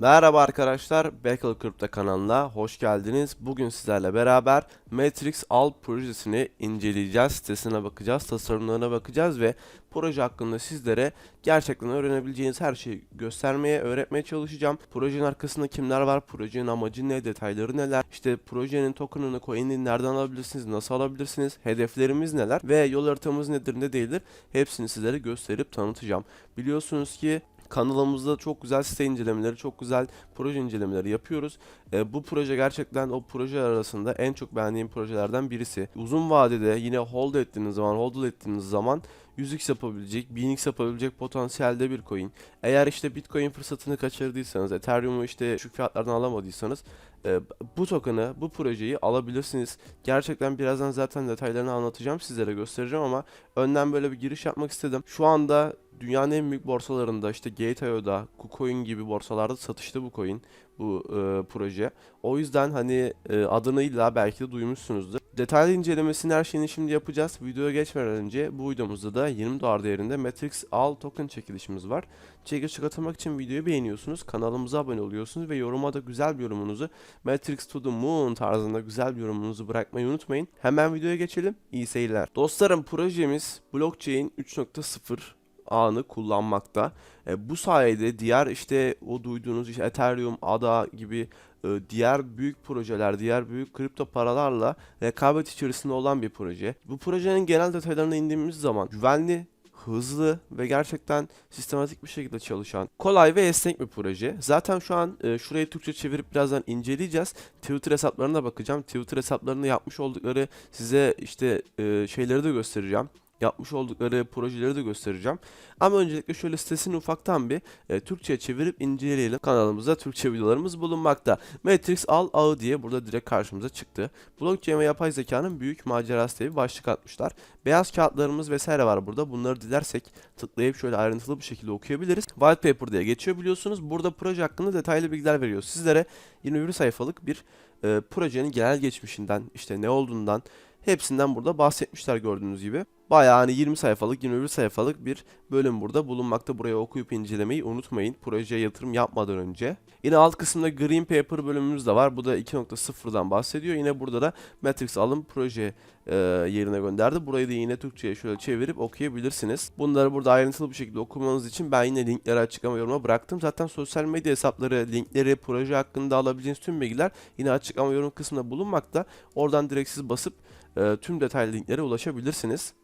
Merhaba arkadaşlar, Beckle Crypto kanalına hoş geldiniz. Bugün sizlerle beraber Matrix Al projesini inceleyeceğiz, sitesine bakacağız, tasarımlarına bakacağız ve proje hakkında sizlere gerçekten öğrenebileceğiniz her şeyi göstermeye, öğretmeye çalışacağım. Projenin arkasında kimler var, projenin amacı ne, detayları neler, işte projenin token'ını, coin'ini nereden alabilirsiniz, nasıl alabilirsiniz, hedeflerimiz neler ve yol haritamız nedir, ne değildir hepsini sizlere gösterip tanıtacağım. Biliyorsunuz ki Kanalımızda çok güzel site incelemeleri, çok güzel proje incelemeleri yapıyoruz. E, bu proje gerçekten o proje arasında en çok beğendiğim projelerden birisi. Uzun vadede yine hold ettiğiniz zaman, hold ettiğiniz zaman 100x yapabilecek, 1000x yapabilecek potansiyelde bir coin. Eğer işte Bitcoin fırsatını kaçırdıysanız, Ethereum'u işte şu fiyatlardan alamadıysanız e, bu token'ı, bu projeyi alabilirsiniz. Gerçekten birazdan zaten detaylarını anlatacağım, sizlere göstereceğim ama önden böyle bir giriş yapmak istedim. Şu anda dünyanın en büyük borsalarında işte Gate.io'da, KuCoin gibi borsalarda satışta bu coin, bu e, proje. O yüzden hani e, adını illa belki de duymuşsunuzdur. Detaylı incelemesini her şeyini şimdi yapacağız. Videoya geçmeden önce bu videomuzda da 20 dolar değerinde Matrix Al token çekilişimiz var. Çekilişe katılmak için videoyu beğeniyorsunuz, kanalımıza abone oluyorsunuz ve yoruma da güzel bir yorumunuzu Matrix to the Moon tarzında güzel bir yorumunuzu bırakmayı unutmayın. Hemen videoya geçelim. İyi seyirler. Dostlarım projemiz Blockchain 3.0 ağını kullanmakta. E, bu sayede diğer işte o duyduğunuz işte Ethereum, ADA gibi e, diğer büyük projeler, diğer büyük kripto paralarla rekabet içerisinde olan bir proje. Bu projenin genel detaylarına indiğimiz zaman güvenli, hızlı ve gerçekten sistematik bir şekilde çalışan, kolay ve esnek bir proje. Zaten şu an e, şurayı Türkçe çevirip birazdan inceleyeceğiz. Twitter hesaplarına bakacağım. Twitter hesaplarında yapmış oldukları size işte e, şeyleri de göstereceğim yapmış oldukları projeleri de göstereceğim. Ama öncelikle şöyle sitesini ufaktan bir e, Türkçe'ye çevirip inceleyelim. Kanalımızda Türkçe videolarımız bulunmakta. Matrix Al Ağı diye burada direkt karşımıza çıktı. Blockchain ve yapay zekanın büyük macerası diye bir başlık atmışlar. Beyaz kağıtlarımız vesaire var burada. Bunları dilersek tıklayıp şöyle ayrıntılı bir şekilde okuyabiliriz. White Paper diye geçiyor biliyorsunuz. Burada proje hakkında detaylı bilgiler veriyor. Sizlere 21 sayfalık bir e, projenin genel geçmişinden, işte ne olduğundan, hepsinden burada bahsetmişler gördüğünüz gibi. Bayağı hani 20 sayfalık 21 sayfalık bir bölüm burada bulunmakta. Buraya okuyup incelemeyi unutmayın. Projeye yatırım yapmadan önce. Yine alt kısımda Green Paper bölümümüz de var. Bu da 2.0'dan bahsediyor. Yine burada da Matrix alım proje e, yerine gönderdi. Burayı da yine Türkçe'ye şöyle çevirip okuyabilirsiniz. Bunları burada ayrıntılı bir şekilde okumanız için ben yine linkleri açıklama yoruma bıraktım. Zaten sosyal medya hesapları, linkleri, proje hakkında alabileceğiniz tüm bilgiler yine açıklama yorum kısmında bulunmakta. Oradan direkt siz basıp e, tüm detaylı linklere ulaşabilirsiniz.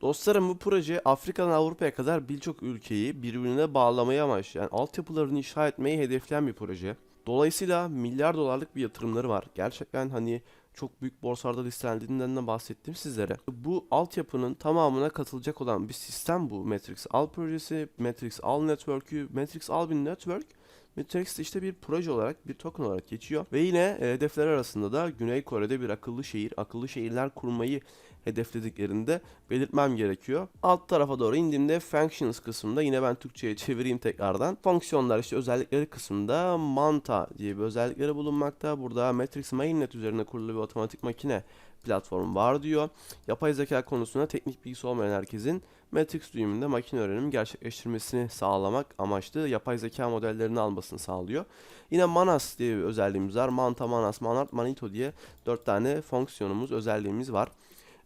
Dostlarım bu proje Afrika'dan Avrupa'ya kadar birçok ülkeyi birbirine bağlamaya amaçlayan, altyapılarını inşa etmeyi hedefleyen bir proje. Dolayısıyla milyar dolarlık bir yatırımları var. Gerçekten hani çok büyük borsalarda listelendiğinden de bahsettim sizlere. Bu altyapının tamamına katılacak olan bir sistem bu Matrix Al projesi, Matrix Al Network'ü, Matrix Al bir network. Matrix işte bir proje olarak, bir token olarak geçiyor. Ve yine e, hedefler arasında da Güney Kore'de bir akıllı şehir, akıllı şehirler kurmayı hedeflediklerinde belirtmem gerekiyor. Alt tarafa doğru indiğimde functions kısmında yine ben Türkçe'ye çevireyim tekrardan. Fonksiyonlar işte özellikleri kısmında Manta diye bir özellikleri bulunmakta. Burada Matrix Mainnet üzerine kurulu bir otomatik makine platformu var diyor. Yapay zeka konusunda teknik bilgisi olmayan herkesin Matrix düğümünde makine öğrenimi gerçekleştirmesini sağlamak amaçlı yapay zeka modellerini almasını sağlıyor. Yine Manas diye bir özelliğimiz var. Manta, Manas, Manart, Manito diye 4 tane fonksiyonumuz, özelliğimiz var.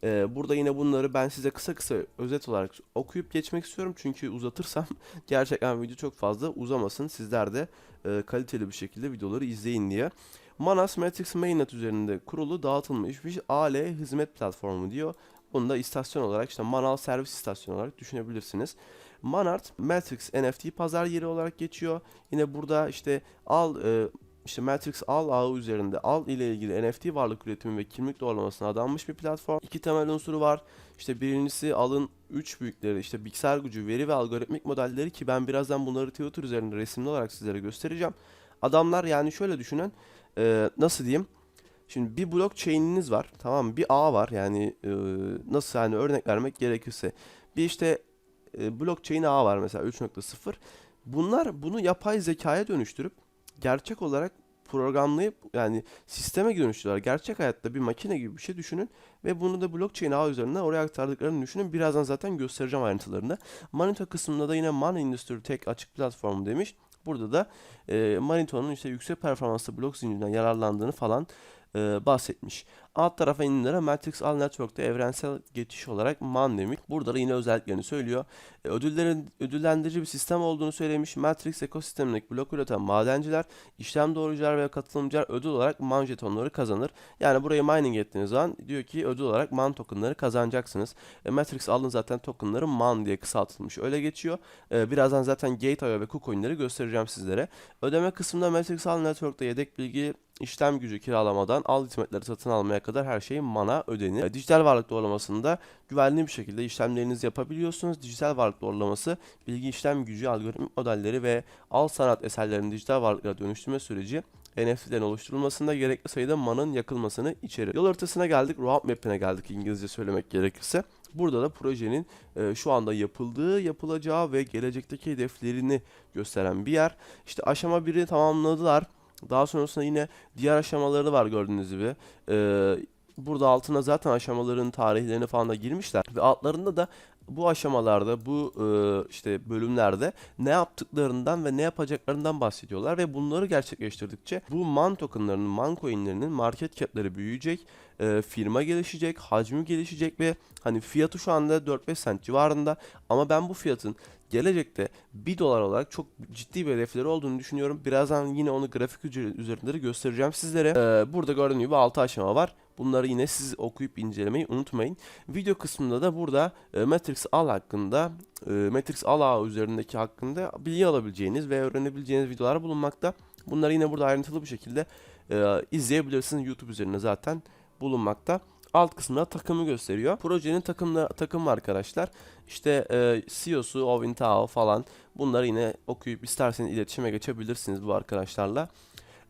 Ee, burada yine bunları ben size kısa kısa özet olarak okuyup geçmek istiyorum. Çünkü uzatırsam gerçekten video çok fazla uzamasın. Sizler de e, kaliteli bir şekilde videoları izleyin diye. Manas Matrix Mainnet üzerinde kurulu dağıtılmış bir AL hizmet platformu diyor. Bunu da istasyon olarak işte Manal servis istasyonu olarak düşünebilirsiniz. Manart Matrix NFT pazar yeri olarak geçiyor. Yine burada işte al e, işte Matrix Al ağı üzerinde Al ile ilgili NFT varlık üretimi ve kimlik doğrulamasına adanmış bir platform. İki temel unsuru var. İşte birincisi Al'ın 3 büyükleri işte bilgisayar gücü, veri ve algoritmik modelleri ki ben birazdan bunları Twitter üzerinde resimli olarak sizlere göstereceğim. Adamlar yani şöyle düşünün e, nasıl diyeyim Şimdi bir blockchain'iniz var tamam? Bir ağ var yani e, nasıl yani örnek vermek gerekirse. Bir işte e, blockchain ağı var mesela 3.0. Bunlar bunu yapay zekaya dönüştürüp gerçek olarak programlayıp yani sisteme dönüştürüyorlar. Gerçek hayatta bir makine gibi bir şey düşünün ve bunu da blockchain ağ üzerinden oraya aktardıklarını düşünün. Birazdan zaten göstereceğim ayrıntılarını. Manito kısmında da yine Man Industry Tech açık platformu demiş. burada da e, Manito'nun işte yüksek performanslı blok zincirinden yararlandığını falan e, bahsetmiş. Alt tarafa indilere Matrix All Network'te evrensel geçiş olarak MAN demiş. Burada da yine özelliklerini söylüyor. E, ödüllerin ödüllendirici bir sistem olduğunu söylemiş. Matrix ekosistemindeki blok üreten madenciler, işlem doğrucular ve katılımcılar ödül olarak MAN jetonları kazanır. Yani burayı mining ettiğiniz zaman diyor ki ödül olarak MAN tokenları kazanacaksınız. E, Matrix All'ın zaten tokenları MAN diye kısaltılmış. Öyle geçiyor. E, birazdan zaten Gate.io ve KuCoin'leri göstereceğim sizlere. Ödeme kısmında Matrix All Network'ta yedek bilgi işlem gücü kiralamadan al hizmetleri satın almaya kadar her şey mana ödenir. E, Dijital varlık doğrulamasında güvenli bir şekilde işlemlerinizi yapabiliyorsunuz. Dijital varlık doğrulaması bilgi işlem gücü, algoritmik modelleri ve al sanat eserlerinin dijital varlıklara dönüştürme süreci NFT'lerin oluşturulmasında gerekli sayıda manın yakılmasını içerir. Yol haritasına geldik, roadmap'ine geldik İngilizce söylemek gerekirse. Burada da projenin e, şu anda yapıldığı, yapılacağı ve gelecekteki hedeflerini gösteren bir yer. İşte aşama 1'i tamamladılar. Daha sonrasında yine diğer aşamaları var gördüğünüz gibi. Ee, burada altına zaten aşamaların tarihlerini falan da girmişler. Ve altlarında da bu aşamalarda, bu e, işte bölümlerde ne yaptıklarından ve ne yapacaklarından bahsediyorlar. Ve bunları gerçekleştirdikçe bu man tokenlarının, man coinlerinin market cap'leri büyüyecek. e, firma gelişecek, hacmi gelişecek ve hani fiyatı şu anda 4-5 cent civarında. Ama ben bu fiyatın gelecekte 1 dolar olarak çok ciddi bir hedefleri olduğunu düşünüyorum. Birazdan yine onu grafik üzerinde de göstereceğim sizlere. Ee, burada gördüğünüz gibi 6 aşama var. Bunları yine siz okuyup incelemeyi unutmayın. Video kısmında da burada e, Matrix Al hakkında, e, Matrix Al ağı üzerindeki hakkında bilgi alabileceğiniz ve öğrenebileceğiniz videolar bulunmakta. Bunları yine burada ayrıntılı bir şekilde e, izleyebilirsiniz. YouTube üzerinde zaten bulunmakta. Alt kısımda takımı gösteriyor. Projenin takımla takım var arkadaşlar. İşte e, CEO'su, Ovin Tao falan. Bunları yine okuyup isterseniz iletişime geçebilirsiniz bu arkadaşlarla.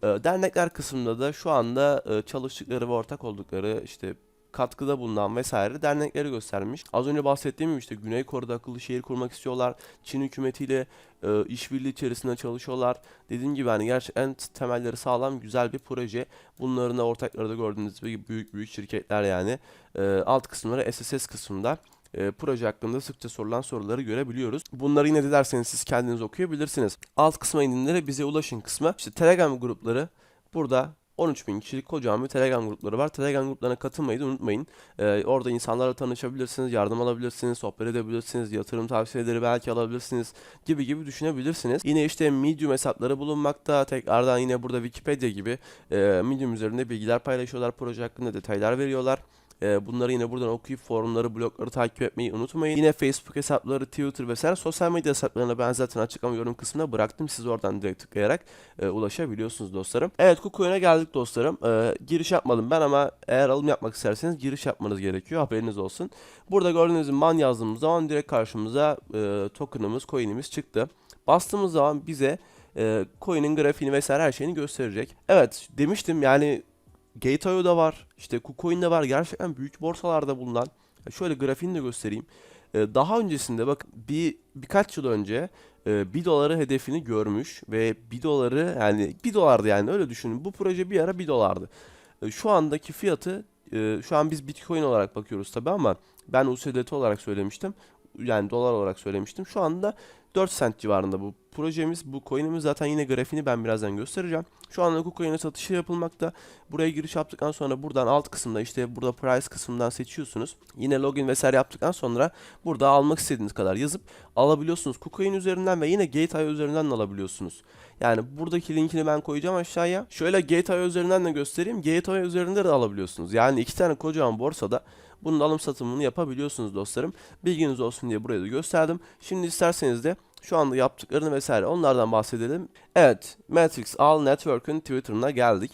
E, dernekler kısmında da şu anda e, çalıştıkları ve ortak oldukları işte katkıda bulunan vesaire dernekleri göstermiş. Az önce bahsettiğim gibi işte Güney Kore'de akıllı şehir kurmak istiyorlar. Çin hükümetiyle e, işbirliği içerisinde çalışıyorlar. Dediğim gibi hani gerçekten temelleri sağlam güzel bir proje. Bunların da ortakları da gördüğünüz gibi büyük büyük şirketler yani. E, alt kısımları SSS kısmında e, proje hakkında sıkça sorulan soruları görebiliyoruz. Bunları yine dilerseniz siz kendiniz okuyabilirsiniz. Alt kısma indiğinde bize ulaşın kısmı. İşte Telegram grupları burada 13 bin kişilik kocaman bir Telegram grupları var. Telegram gruplarına katılmayı da unutmayın. Ee, orada insanlarla tanışabilirsiniz, yardım alabilirsiniz, sohbet edebilirsiniz, yatırım tavsiyeleri belki alabilirsiniz gibi gibi düşünebilirsiniz. Yine işte Medium hesapları bulunmakta. Tekrardan yine burada Wikipedia gibi e, Medium üzerinde bilgiler paylaşıyorlar. Proje hakkında detaylar veriyorlar. Ee, Bunları yine buradan okuyup forumları, blogları takip etmeyi unutmayın. Yine Facebook hesapları, Twitter vesaire sosyal medya hesaplarına ben zaten açıklama yorum kısmına bıraktım. Siz oradan direkt tıklayarak e, ulaşabiliyorsunuz dostlarım. Evet KuCoin'e geldik dostlarım. Ee, giriş yapmadım ben ama eğer alım yapmak isterseniz giriş yapmanız gerekiyor. Haberiniz olsun. Burada gördüğünüz man yazdığımız zaman direkt karşımıza e, token'ımız, coin'imiz çıktı. Bastığımız zaman bize e, coin'in grafiğini vesaire her şeyini gösterecek. Evet demiştim yani Gate.io'da var. işte KuCoin'de var. Gerçekten büyük borsalarda bulunan. Şöyle grafiğini de göstereyim. Ee, Daha öncesinde bak bir birkaç yıl önce e, 1 doları hedefini görmüş ve 1 doları yani 1 dolardı yani öyle düşünün. Bu proje bir ara 1 dolardı. E, Şu andaki fiyatı e, şu an biz Bitcoin olarak bakıyoruz tabi ama ben USDT olarak söylemiştim. Yani dolar olarak söylemiştim. Şu anda 4 cent civarında bu projemiz, bu coin'imiz zaten yine grafiğini ben birazdan göstereceğim. Şu bu coin'e satışı yapılmakta. Buraya giriş yaptıktan sonra buradan alt kısımda işte burada price kısmından seçiyorsunuz. Yine login vesaire yaptıktan sonra burada almak istediğiniz kadar yazıp alabiliyorsunuz. KuCoin üzerinden ve yine Gate.io üzerinden de alabiliyorsunuz. Yani buradaki linkini ben koyacağım aşağıya. Şöyle Gate.io üzerinden de göstereyim. Gate.io üzerinde de alabiliyorsunuz. Yani iki tane kocaman borsada bunun alım satımını yapabiliyorsunuz dostlarım. Bilginiz olsun diye buraya da gösterdim. Şimdi isterseniz de şu anda yaptıklarını vesaire onlardan bahsedelim. Evet, Matrix All Network'ün Twitter'ına geldik.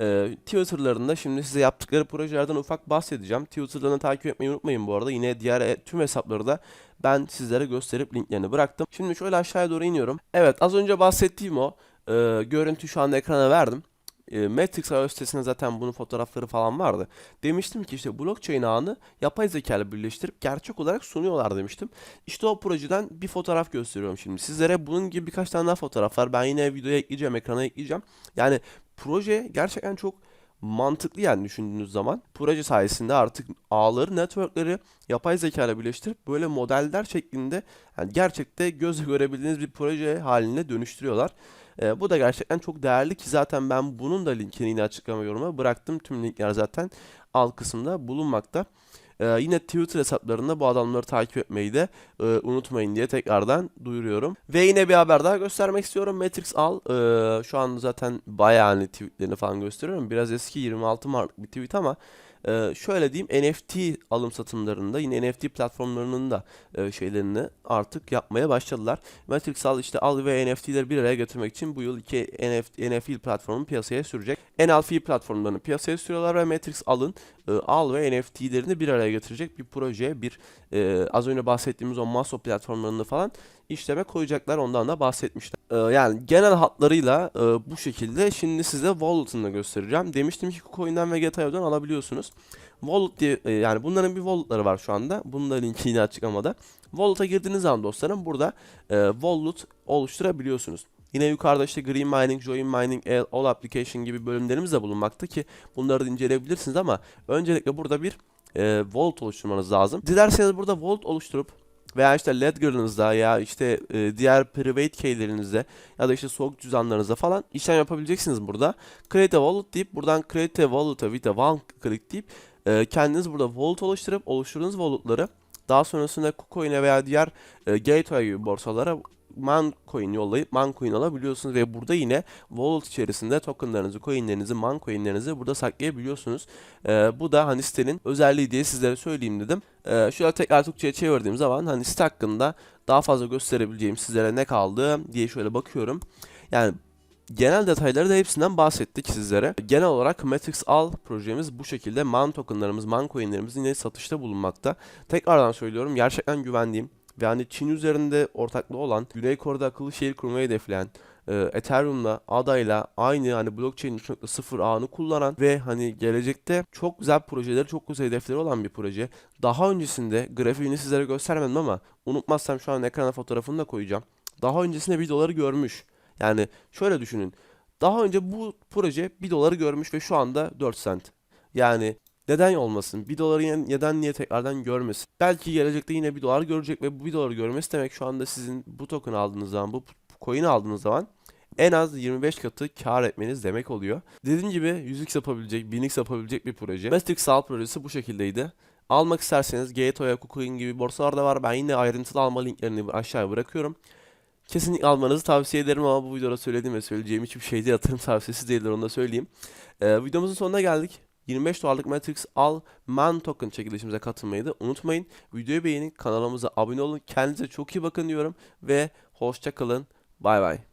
Ee, Twitter'larında şimdi size yaptıkları projelerden ufak bahsedeceğim. Twitter'larını takip etmeyi unutmayın bu arada. Yine diğer e, tüm hesapları da ben sizlere gösterip linklerini bıraktım. Şimdi şöyle aşağıya doğru iniyorum. Evet, az önce bahsettiğim o e, görüntü şu anda ekrana verdim. E, Matrix iOS sitesinde zaten bunun fotoğrafları falan vardı. Demiştim ki işte blockchain ağını yapay zeka ile birleştirip gerçek olarak sunuyorlar demiştim. İşte o projeden bir fotoğraf gösteriyorum şimdi. Sizlere bunun gibi birkaç tane daha fotoğraf var. Ben yine videoya ekleyeceğim, ekrana ekleyeceğim. Yani proje gerçekten çok mantıklı yani düşündüğünüz zaman. Proje sayesinde artık ağları, networkleri yapay zeka ile birleştirip böyle modeller şeklinde yani gerçekte gözle görebildiğiniz bir proje haline dönüştürüyorlar. Ee, bu da gerçekten çok değerli ki zaten ben bunun da linkini yine açıklama yoruma bıraktım. Tüm linkler zaten alt kısımda bulunmakta. Ee, yine Twitter hesaplarında bu adamları takip etmeyi de e, unutmayın diye tekrardan duyuruyorum. Ve yine bir haber daha göstermek istiyorum. Matrix Al e, şu an zaten bayağı hani tweetlerini falan gösteriyorum. Biraz eski 26 Mart'lık bir tweet ama e, şöyle diyeyim NFT alım satımlarında yine NFT platformlarının da e, şeylerini artık yapmaya başladılar. Matrix Al işte Al ve NFT'leri bir araya getirmek için bu yıl iki NFT, NFT platformunu piyasaya sürecek. NLF platformlarını piyasaya sürüyorlar ve Matrix Al'ın e, Al ve NFT'lerini bir araya getirecek bir proje, bir e, az önce bahsettiğimiz o Maso platformlarını falan işleme koyacaklar. Ondan da bahsetmişler. E, yani genel hatlarıyla e, bu şekilde. Şimdi size Wallet'ını da göstereceğim. Demiştim ki KuCoin'den ve Getaio'dan alabiliyorsunuz. Wallet diye e, yani bunların bir wallet'ları var şu anda. Bunun da linki açıklamada. Wallet'a girdiğiniz zaman dostlarım burada e, wallet oluşturabiliyorsunuz. Yine yukarıda işte Green Mining, Join Mining, All Application gibi bölümlerimiz de bulunmakta ki bunları da inceleyebilirsiniz ama öncelikle burada bir e, Vault oluşturmanız lazım. Dilerseniz burada Vault oluşturup veya işte Ledger'ınızda ya işte e, diğer private key'lerinizde ya da işte soğuk cüzdanlarınızda falan işlem yapabileceksiniz burada. Create a wallet deyip buradan Create a wallet'a with a one click deyip e, kendiniz burada wallet oluşturup oluşturduğunuz wallet'ları daha sonrasında KuCoin'e veya diğer e, Gateway gibi borsalara Mancoin yollayıp Mancoin alabiliyorsunuz ve burada yine wallet içerisinde tokenlarınızı, coinlerinizi, Mancoinlerinizi burada saklayabiliyorsunuz. Ee, bu da hani sitenin özelliği diye sizlere söyleyeyim dedim. Ee, şöyle tekrar Türkçe'ye çevirdiğim zaman hani site hakkında daha fazla gösterebileceğim sizlere ne kaldı diye şöyle bakıyorum. Yani Genel detayları da hepsinden bahsettik sizlere. Genel olarak Matrix Al projemiz bu şekilde man tokenlarımız, man coinlerimiz yine satışta bulunmakta. Tekrardan söylüyorum gerçekten güvendiğim ve hani Çin üzerinde ortaklığı olan, Güney Kore'de akıllı şehir kurmayı hedefleyen, e, Ethereum'la, ADA'yla aynı hani blockchain 3.0 ağını kullanan ve hani gelecekte çok güzel projeleri, çok güzel hedefleri olan bir proje. Daha öncesinde grafiğini sizlere göstermedim ama unutmazsam şu an ekrana fotoğrafını da koyacağım. Daha öncesinde videoları görmüş. Yani şöyle düşünün. Daha önce bu proje 1 doları görmüş ve şu anda 4 cent. Yani neden olmasın? 1 doları neden niye tekrardan görmesin? Belki gelecekte yine 1 dolar görecek ve bu 1 doları görmesi demek şu anda sizin bu token aldığınız zaman, bu coin aldığınız zaman en az 25 katı kar etmeniz demek oluyor. Dediğim gibi 100x yapabilecek, 1000x yapabilecek bir proje. Matrix Sal projesi bu şekildeydi. Almak isterseniz Gateway, KuCoin gibi borsalar da var. Ben yine ayrıntılı alma linklerini aşağıya bırakıyorum. Kesinlikle almanızı tavsiye ederim ama bu videoda söylediğim ve söyleyeceğim hiçbir şey değil. Yatırım tavsiyesi değildir onu da söyleyeyim. Ee, videomuzun sonuna geldik. 25 dolarlık Matrix Al Man Token çekilişimize katılmayı da unutmayın. Videoyu beğenin, kanalımıza abone olun. Kendinize çok iyi bakın diyorum ve hoşça kalın. Bay bay.